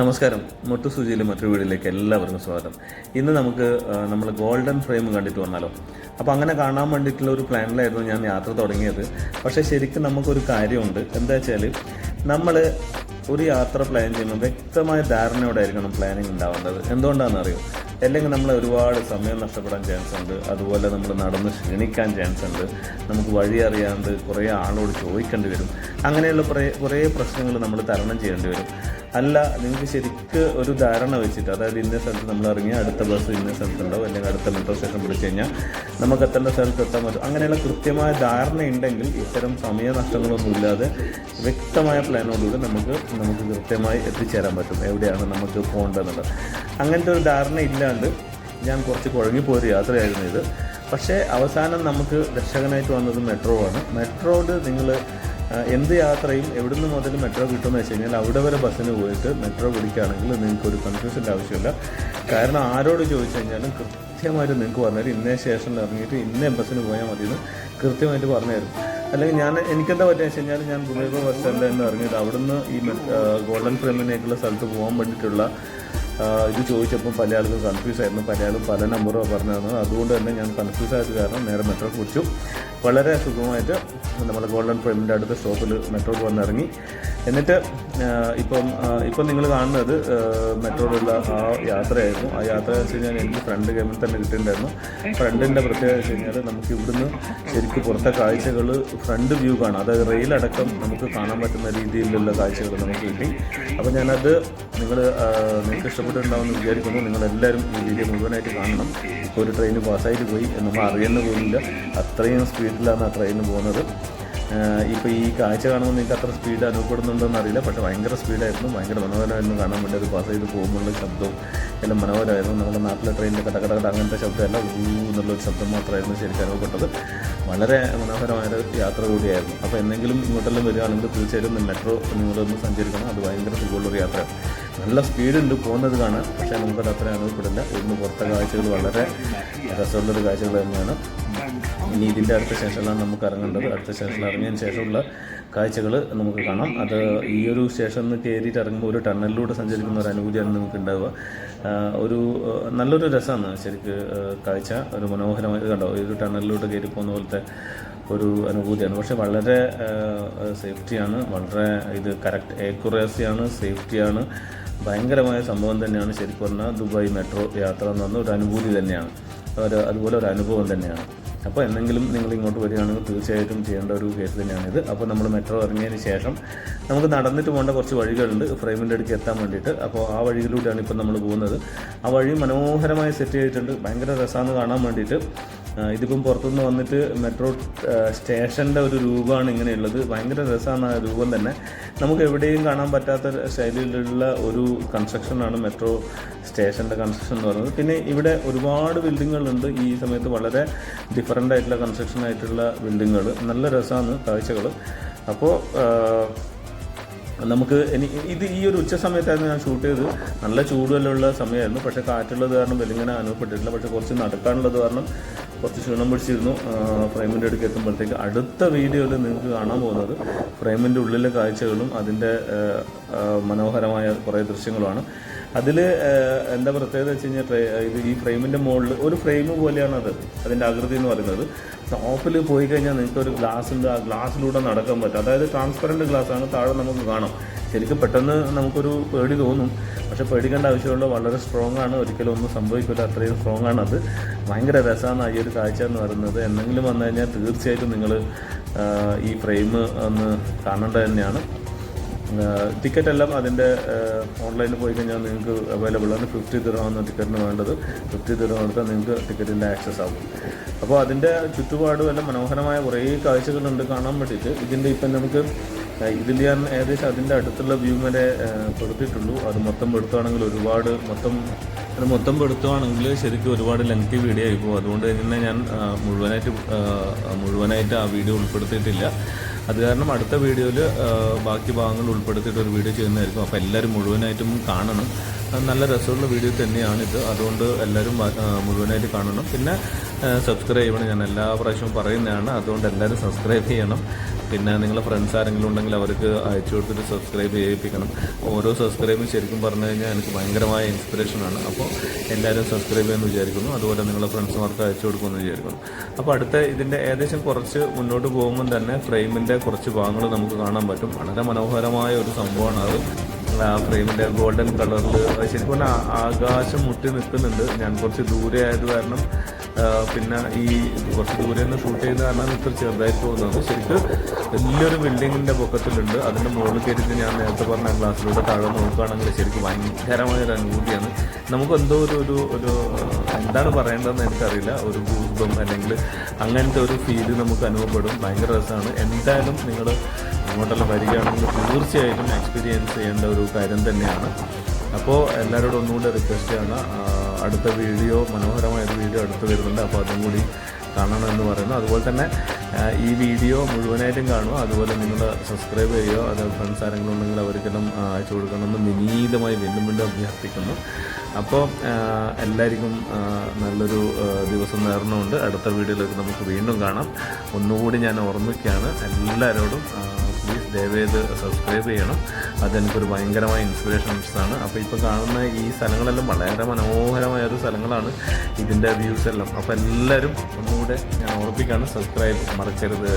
നമസ്കാരം. മുട്ടു സൂചിയിലെ മറ്റൊരു വീഡിയോയിലേക്ക് എല്ലാവർക്കും സ്വാഗതം. ഇന്ന് നമുക്ക് നമ്മൾ ഗോൾഡൻ ഫ്രെയിം കണ്ടിട്ട് വന്നാലോ? അപ്പോൾ അങ്ങനെ കാണാൻ വേണ്ടിയിട്ടുള്ള ഒരു പ്ലാനിലായിരുന്നു ഞാൻ യാത്ര തുടങ്ങിയത്. പക്ഷേ ശരിക്കും നമുക്കൊരു കാര്യമുണ്ട്. എന്താ വെച്ചാൽ നമ്മൾ ഒരു യാത്ര പ്ലാൻ ചെയ്യുമ്പോൾ വ്യക്തമായ ധാരണയോടായിരിക്കണം പ്ലാനിങ് ഉണ്ടാവേണ്ടത്. എന്തുകൊണ്ടാണെന്ന് അറിയോ അല്ലെങ്കിൽ നമ്മൾ ഒരുപാട് സമയം നഷ്ടപ്പെടാൻ ചാൻസ് ഉണ്ട്. അതുപോലെ നമ്മൾ നടന്ന് ക്ഷീണിക്കാൻ ചാൻസ് ഉണ്ട്. നമുക്ക് വഴി അറിയാണ്ട് കുറേ ആളോട് ചോദിക്കേണ്ടി വരും. അങ്ങനെയുള്ള കുറേ കുറേ പ്രശ്നങ്ങൾ നമ്മൾ തരണം ചെയ്യേണ്ടി വരും. അല്ല നിങ്ങൾക്ക് ശരിക്ക് ഒരു ധാരണ വെച്ചിട്ട് അതായത് ഇന്ന സ്ഥലത്ത് നമ്മൾ ഇറങ്ങി അടുത്ത ബസ് ഇന്ന സ്ഥലത്തുണ്ടാവും അല്ലെങ്കിൽ അടുത്ത മെട്രോ സ്റ്റേഷൻ പിടിച്ചു കഴിഞ്ഞാൽ നമുക്ക് എത്തേണ്ട സ്ഥലത്ത് എത്താൻ പറ്റും. അങ്ങനെയുള്ള കൃത്യമായ ധാരണ ഉണ്ടെങ്കിൽ ഇത്തരം സമയനഷ്ടങ്ങളൊന്നും ഇല്ലാതെ വ്യക്തമായ പ്ലാനോടുകൂടി നമുക്ക് നമുക്ക് കൃത്യമായി എത്തിച്ചേരാൻ പറ്റും. എവിടെയാണ് നമുക്ക് പോകേണ്ടതെന്നുള്ളത്. അങ്ങനത്തെ ഒരു ധാരണ ഇല്ലാണ്ട് ഞാൻ കുറച്ച് കുഴങ്ങിപ്പോയൊരു യാത്രയായിരുന്നു ഇത്. പക്ഷേ അവസാനം നമുക്ക് രക്ഷകനായിട്ട് വന്നത് മെട്രോ ആണ്. മെട്രോട് നിങ്ങൾ എന്ത് യാത്രയും എവിടുന്ന് മുതൽ മെട്രോ കിട്ടുമെന്ന് വെച്ച് കഴിഞ്ഞാൽ അവിടെ വരെ ബസ്സിന് പോയിട്ട് മെട്രോ പിടിക്കുകയാണെങ്കിൽ നിങ്ങൾക്ക് ഒരു കൺഫ്യൂഷന്റെ ആവശ്യമില്ല. കാരണം ആരോട് ചോദിച്ചു കഴിഞ്ഞാലും കൃത്യമായിട്ട് നിങ്ങൾക്ക് പറഞ്ഞു തരും ഇന്നേ സ്റ്റേഷനിൽ ഇറങ്ങിയിട്ട് ഇന്നേ ബസ്സിന് പോയാൽ മതി എന്ന് കൃത്യമായിട്ട് പറഞ്ഞു തരും അല്ലെങ്കിൽ ഞാൻ എനിക്കെന്താ പറ്റുക വെച്ച് കഴിഞ്ഞാൽ ഞാൻ ഗുമേബ ബസ് സ്റ്റാൻഡിൽ നിന്ന് ഇറങ്ങിയിട്ട് അവിടുന്ന് ഈ ഗോൾഡൻ ഫ്രെയിമിനേക്കുള്ള സ്ഥലത്ത് പോകാൻ വേണ്ടിയിട്ടുള്ള ഇത് ചോദിച്ചപ്പോൾ പല കൺഫ്യൂസ് ആയിരുന്നു. പല ആളും പല നമ്പറും പറഞ്ഞു തന്നത് അതുകൊണ്ട് തന്നെ ഞാൻ കൺഫ്യൂസ് ആയത് കാരണം നേരെ മെട്രോ കുറിച്ചു വളരെ സുഖമായിട്ട് നമ്മുടെ ഗോൾഡൻ ഫ്രെയിമിന്റെ അടുത്ത സ്റ്റോപ്പിൽ മെട്രോ വന്നിറങ്ങി. എന്നിട്ട് ഇപ്പം ഇപ്പം നിങ്ങൾ കാണുന്നത് മെട്രോയിലുള്ള ആ യാത്രയായിരുന്നു. ആ യാത്ര വെച്ച് കഴിഞ്ഞാൽ എനിക്ക് ഫ്രണ്ട് ഗെയിമിൽ തന്നെ കിട്ടിയിട്ടുണ്ടായിരുന്നു. ഫ്രണ്ടിന്റെ പ്രത്യേകത വെച്ച് കഴിഞ്ഞാൽ നമുക്ക് ഇവിടുന്ന് ശരിക്കും പുറത്തെ കാഴ്ചകൾ ഫ്രണ്ട് വ്യൂ കാണാം. അതായത് റെയിലടക്കം നമുക്ക് കാണാൻ പറ്റുന്ന രീതിയിലുള്ള കാഴ്ചകൾ നമുക്ക് കിട്ടി. അപ്പോൾ ഞാനത് നിങ്ങൾ നിങ്ങൾക്ക് ഇഷ്ടപ്പെട്ടിട്ടുണ്ടാവുമെന്ന് വിചാരിക്കുന്നു. നിങ്ങളെല്ലാവരും ഈ വീഡിയോ മുഴുവനായിട്ട് കാണണം. ഒരു ട്രെയിൻ പാസ്സായിട്ട് പോയി നമ്മൾ അറിയുന്ന പോലില്ല അത്രയും സ്പീഡിലാണ് ആ ട്രെയിൻ പോകുന്നത്. ഇപ്പോൾ ഈ കാഴ്ച കാണുമ്പോൾ നിങ്ങൾക്ക് അത്ര സ്പീഡ് അനുഭവപ്പെടുന്നുണ്ടോ അറിയില്ല. പക്ഷേ ഭയങ്കര സ്പീഡായിരുന്നു ഭയങ്കര മനോഹരമായിരുന്നു. കാണാൻ വേണ്ടി അത് പാസ് ചെയ്ത് പോകുമ്പോഴുള്ള ശബ്ദവും എല്ലാം മനോഹരമായിരുന്നു. നമ്മുടെ നാട്ടിലെ ട്രെയിനിന്റെ കട കട കട അങ്ങനത്തെ ശബ്ദമല്ല ഊ എന്നുള്ളൊരു ശബ്ദം മാത്രമായിരുന്നു ശരിക്കും അനുഭവപ്പെട്ടത്. വളരെ മനോഹരമായൊരു യാത്ര കൂടിയായിരുന്നു. അപ്പോൾ എന്തെങ്കിലും ഇങ്ങോട്ടെല്ലാം വരികയാണെങ്കിൽ തീർച്ചയായിട്ടും മെട്രോ നിങ്ങളൊന്ന് സഞ്ചരിക്കണം. അത് ഭയങ്കര സുഖമുള്ളൊരു യാത്രയാണ്. നല്ല സ്പീഡുണ്ട് പോകുന്നത് കാണാൻ. പക്ഷേ നമുക്കത് അത്ര അനുഭവപ്പെടില്ല. ഇവിടുന്ന് പുറത്തെ കാഴ്ചകൾ വളരെ രസമുള്ളൊരു കാഴ്ചകൾ തന്നെയാണ്. ഇനി ഇതിന്റെ അടുത്ത സ്റ്റേഷനിലാണ് നമുക്ക് ഇറങ്ങേണ്ടത്. അടുത്ത സ്റ്റേഷനിൽ ഇറങ്ങിയതിന് ശേഷമുള്ള കാഴ്ചകൾ നമുക്ക് കാണാം. അത് ഈ ഒരു സ്റ്റേഷനിൽ നിന്ന് കയറിയിട്ട് ഇറങ്ങുമ്പോൾ ഒരു ടണലിലൂടെ സഞ്ചരിക്കുന്ന ഒരു അനുഭൂതിയാണ് നമുക്ക് ഉണ്ടാവുക. ഒരു നല്ലൊരു രസമാണ് ശരിക്ക് കാഴ്ച. ഒരു മനോഹരമായി കണ്ടോ? ഈ ഒരു ടണലിലൂടെ കയറി പോകുന്ന പോലത്തെ ഒരു അനുഭൂതിയാണ്. പക്ഷേ വളരെ സേഫ്റ്റിയാണ് വളരെ ഇത് കറക്റ്റ് ഏക്കുറേസിയാണ് സേഫ്റ്റിയാണ് ഭയങ്കരമായ സംഭവം തന്നെയാണ് ശരിക്കും പറഞ്ഞാൽ ദുബായ് മെട്രോ യാത്ര എന്ന് പറഞ്ഞ ഒരു അനുഭൂതി തന്നെയാണ്. ഒരു അതുപോലെ ഒരു അനുഭവം തന്നെയാണ്. അപ്പോൾ എന്തെങ്കിലും നിങ്ങൾ ഇങ്ങോട്ട് വരികയാണെങ്കിൽ തീർച്ചയായിട്ടും ചെയ്യേണ്ട ഒരു കേസ് തന്നെയാണിത് അപ്പോൾ നമ്മൾ മെട്രോ ഇറങ്ങിയതിന് ശേഷം നമുക്ക് നടന്നിട്ട് പോകേണ്ട കുറച്ച് വഴികളുണ്ട്. ഫ്രെയിമിന്റെ അടുക്ക് എത്താൻ വേണ്ടിയിട്ട്. അപ്പോൾ ആ വഴിയിലൂടെയാണ് ഇപ്പം നമ്മൾ പോകുന്നത്. ആ വഴി മനോഹരമായി സെറ്റ് ചെയ്തിട്ടുണ്ട്. ഭയങ്കര രസമാണ് കാണാൻ വേണ്ടിയിട്ട്. ഇതിപ്പം പുറത്തുനിന്ന് വന്നിട്ട് മെട്രോ സ്റ്റേഷന്റെ ഒരു രൂപമാണ് ഇങ്ങനെയുള്ളത്. ഭയങ്കര രസമാണ് ആ രൂപം തന്നെ. നമുക്ക് എവിടെയും കാണാൻ പറ്റാത്ത ശൈലിയിലുള്ള ഒരു കൺസ്ട്രക്ഷനാണ് മെട്രോ സ്റ്റേഷന്റെ കൺസ്ട്രക്ഷൻ എന്ന് പറയുന്നത്. പിന്നെ ഇവിടെ ഒരുപാട് ബിൽഡിങ്ങുകളുണ്ട്. ഈ സമയത്ത് വളരെ ഡിഫറന്റ് ആയിട്ടുള്ള കൺസ്ട്രക്ഷൻ ആയിട്ടുള്ള ബിൽഡിങ്ങുകൾ. നല്ല രസമാണ് കാഴ്ചകൾ. അപ്പോൾ നമുക്ക് ഇനി ഇത് ഈ ഒരു ഉച്ച സമയത്തായിരുന്നു ഞാൻ ഷൂട്ട് ചെയ്ത് നല്ല ചൂടുമെല്ലാമുള്ള സമയമായിരുന്നു. പക്ഷേ കാറ്റുള്ളത് കാരണം വെല്ലിങ്ങനെ അനുഭവപ്പെട്ടിട്ടില്ല. പക്ഷേ കുറച്ച് നടക്കാനുള്ളത് കാരണം കുറച്ച് ക്ഷീണം പിടിച്ചിരുന്നു ഫ്രെയിമിന്റെ അടുക്ക് എത്തുമ്പോഴത്തേക്ക് അടുത്ത വീഡിയോയിൽ നിങ്ങൾക്ക് കാണാൻ പോകുന്നത് ഫ്രെയിമിന്റെ ഉള്ളിലെ കാഴ്ചകളും അതിന്റെ മനോഹരമായ കുറേ ദൃശ്യങ്ങളുമാണ്. അതിൽ എന്താ പ്രത്യേകത വെച്ച് കഴിഞ്ഞാൽ ഇത് ഈ ഫ്രെയിമിന്റെ മുകളിൽ ഒരു ഫ്രെയിം പോലെയാണ് അത് അതിന്റെ ആകൃതി എന്ന് പറയുന്നത്. ടോപ്പിൽ പോയി കഴിഞ്ഞാൽ നിങ്ങൾക്ക് ഒരു ഗ്ലാസ് ഉണ്ട് ആ ഗ്ലാസ്സിലൂടെ നടക്കാൻ പറ്റും. അതായത് ട്രാൻസ്പെറന്റ് ഗ്ലാസ് ആണ് താഴെ നമുക്ക് കാണാം. ശരിക്കും പെട്ടെന്ന് നമുക്കൊരു പേടി തോന്നും. പക്ഷേ പേടിക്കേണ്ട ആവശ്യമുള്ള വളരെ സ്ട്രോങ് ആണ്. ഒരിക്കലും ഒന്നും സംഭവിക്കില്ല അത്രയും സ്ട്രോങ് ആണ് അത്. ഭയങ്കര രസമാണ് ഈ ഒരു കാഴ്ച എന്ന് പറയുന്നത്. എന്തെങ്കിലും വന്നു കഴിഞ്ഞാൽ തീർച്ചയായിട്ടും നിങ്ങൾ ഈ ഫ്രെയിം ഒന്ന് കാണേണ്ടത് തന്നെയാണ്. ടിക്കറ്റ് എല്ലാം അതിന്റെ ഓൺലൈനിൽ പോയി കഴിഞ്ഞാൽ നിങ്ങൾക്ക് അവൈലബിൾ ആണ്. ഫിഫ്റ്റി ദിറമാണ് ടിക്കറ്റിന് വേണ്ടത്. ഫിഫ്റ്റി ദിറം എടുത്താൽ നിങ്ങൾക്ക് ടിക്കറ്റിന്റെ ആക്സസ് ആകും അപ്പോൾ അതിന്റെ ചുറ്റുപാടും എല്ലാം മനോഹരമായ കുറേ കാഴ്ചകളുണ്ട് കാണാൻ വേണ്ടിയിട്ട്. ഇതിന്റെ ഇപ്പം നമുക്ക് ഇതിൽ ഞാൻ ഏകദേശം അതിന്റെ അടുത്തുള്ള വ്യൂ വരെ കൊടുത്തിട്ടുള്ളൂ. അത് മൊത്തം പെടുത്തുകയാണെങ്കിൽ ഒരുപാട് മൊത്തം അത് മൊത്തം പെടുത്തുകയാണെങ്കിൽ ശരിക്കും ഒരുപാട് ലെങ്തി വീഡിയോ ആയിപ്പോൾ അതുകൊണ്ട് തന്നെ ഞാൻ മുഴുവനായിട്ട് മുഴുവനായിട്ട് ആ വീഡിയോ ഉൾപ്പെടുത്തിയിട്ടില്ല. അത് കാരണം അടുത്ത വീഡിയോയിൽ ബാക്കി ഭാഗങ്ങൾ ഉൾപ്പെടുത്തിയിട്ട് ഒരു വീഡിയോ ചെയ്യുന്നതായിരിക്കും. അപ്പോൾ എല്ലാവരും മുഴുവനായിട്ടും കാണണം. നല്ല രസമുള്ള വീഡിയോ തന്നെയാണിത് അതുകൊണ്ട് എല്ലാവരും മുഴുവനായിട്ട് കാണണം. പിന്നെ സബ്സ്ക്രൈബ് ചെയ്യണം. ഞാൻ എല്ലാ പ്രാവശ്യവും പറയുന്നതാണ്. അതുകൊണ്ട് എല്ലാവരും സബ്സ്ക്രൈബ് ചെയ്യണം. പിന്നെ നിങ്ങൾ ഫ്രണ്ട്സ് ആരെങ്കിലും ഉണ്ടെങ്കിൽ അവർക്ക് അയച്ചു കൊടുത്തിട്ട് സബ്സ്ക്രൈബ് ചെയ്യിപ്പിക്കണം. ഓരോ സബ്സ്ക്രൈബും ശരിക്കും പറഞ്ഞു കഴിഞ്ഞാൽ എനിക്ക് ഭയങ്കരമായ ഇൻസ്പിറേഷനാണ് അപ്പോൾ എല്ലാവരും സബ്സ്ക്രൈബ് ചെയ്യുമെന്ന് വിചാരിക്കുന്നു. അതുപോലെ നിങ്ങളുടെ ഫ്രണ്ട്സുമാർക്ക് അയച്ചു കൊടുക്കുമെന്ന് വിചാരിക്കുന്നു. അപ്പോൾ അടുത്ത ഇതിന്റെ ഏകദേശം കുറച്ച് മുന്നോട്ട് പോകുമ്പോൾ തന്നെ ഫ്രെയിമിന്റെ കുറച്ച് ഭാഗങ്ങൾ നമുക്ക് കാണാൻ പറ്റും. വളരെ മനോഹരമായ ഒരു സംഭവമാണ് അത്. ആ ഫ്രെയിമിന്റെ ഗോൾഡൻ കളറിൽ ശരിക്കും പറഞ്ഞാൽ ആകാശം മുട്ടി നിൽക്കുന്നുണ്ട്. ഞാൻ കുറച്ച് ദൂരെ ആയത് കാരണം പിന്നെ ഈ കുറച്ച് ദൂരെ നിന്ന് ഷൂട്ട് ചെയ്യുന്ന കാരണം ഇത്ര ചെറുതായി പോകുന്നത്. ശരിക്കും വലിയൊരു ബിൽഡിങ്ങിന്റെ പൊക്കത്തിലുണ്ട്. അതിന്റെ മുകളിൽ കയറിയിട്ട് ഞാൻ നേരത്തെ പറഞ്ഞ ക്ലാസ്സിലൂടെ താഴെ നോക്കുകയാണെങ്കിൽ ശരിക്കും ഭയങ്കരമായ ഒരു അനുഭൂതിയാണ്. നമുക്ക് എന്തോ ഒരു ഒരു ഒരു എന്താണ് പറയേണ്ടതെന്ന് എനിക്കറിയില്ല. ഒരു ഭൂതം അല്ലെങ്കിൽ അങ്ങനത്തെ ഒരു ഫീൽ നമുക്ക് അനുഭവപ്പെടും. ഭയങ്കര രസമാണ്. എന്തായാലും നിങ്ങൾ അങ്ങോട്ടെല്ലാം വരികയാണെങ്കിൽ തീർച്ചയായിട്ടും എക്സ്പീരിയൻസ് ചെയ്യേണ്ട ഒരു കാര്യം തന്നെയാണ്. അപ്പോൾ എല്ലാവരോടും ഒന്നുകൂടെ റിക്വസ്റ്റ് ചെയ്യണം. അടുത്ത വീഡിയോ മനോഹരമായ ഒരു വീഡിയോ അടുത്ത് വരുന്നുണ്ട്. അപ്പോൾ അതും കൂടി കാണണം എന്ന് പറയുന്നു. അതുപോലെ തന്നെ ഈ വീഡിയോ മുഴുവനായിട്ടും കാണുക. അതുപോലെ നിങ്ങൾ സബ്സ്ക്രൈബ് ചെയ്യുക. അത് ഫ്രണ്ട്സ് ആരെങ്കിലും ഉണ്ടെങ്കിൽ അവർക്കെല്ലാം അയച്ചു കൊടുക്കണമെന്ന് വിനീതമായി വീണ്ടും വീണ്ടും അഭ്യർത്ഥിക്കുന്നു. അപ്പോൾ എല്ലാവർക്കും നല്ലൊരു ദിവസം നേർന്നുകൊണ്ട് അടുത്ത വീഡിയോയിലേക്ക് നമുക്ക് വീണ്ടും കാണാം. ഒന്നുകൂടി ഞാൻ ഓർമ്മിക്കുകയാണ് എല്ലാവരോടും പ്ലീസ് ദയവേത് സബ്സ്ക്രൈബ് ചെയ്യണം. അതെനിക്കൊരു ഭയങ്കരമായ ഇൻസ്പിറേഷൻസാണ് അപ്പോൾ ഇപ്പോൾ കാണുന്ന ഈ സ്ഥലങ്ങളെല്ലാം വളരെ മനോഹരമായ ഒരു സ്ഥലങ്ങളാണ് ഇതിന്റെ വ്യൂസ് എല്ലാം. അപ്പോൾ എല്ലാവരും ഒന്നുകൂടെ ഞാൻ ഓർപ്പിക്കുകയാണ് സബ്സ്ക്രൈബ് മറക്കരുത്.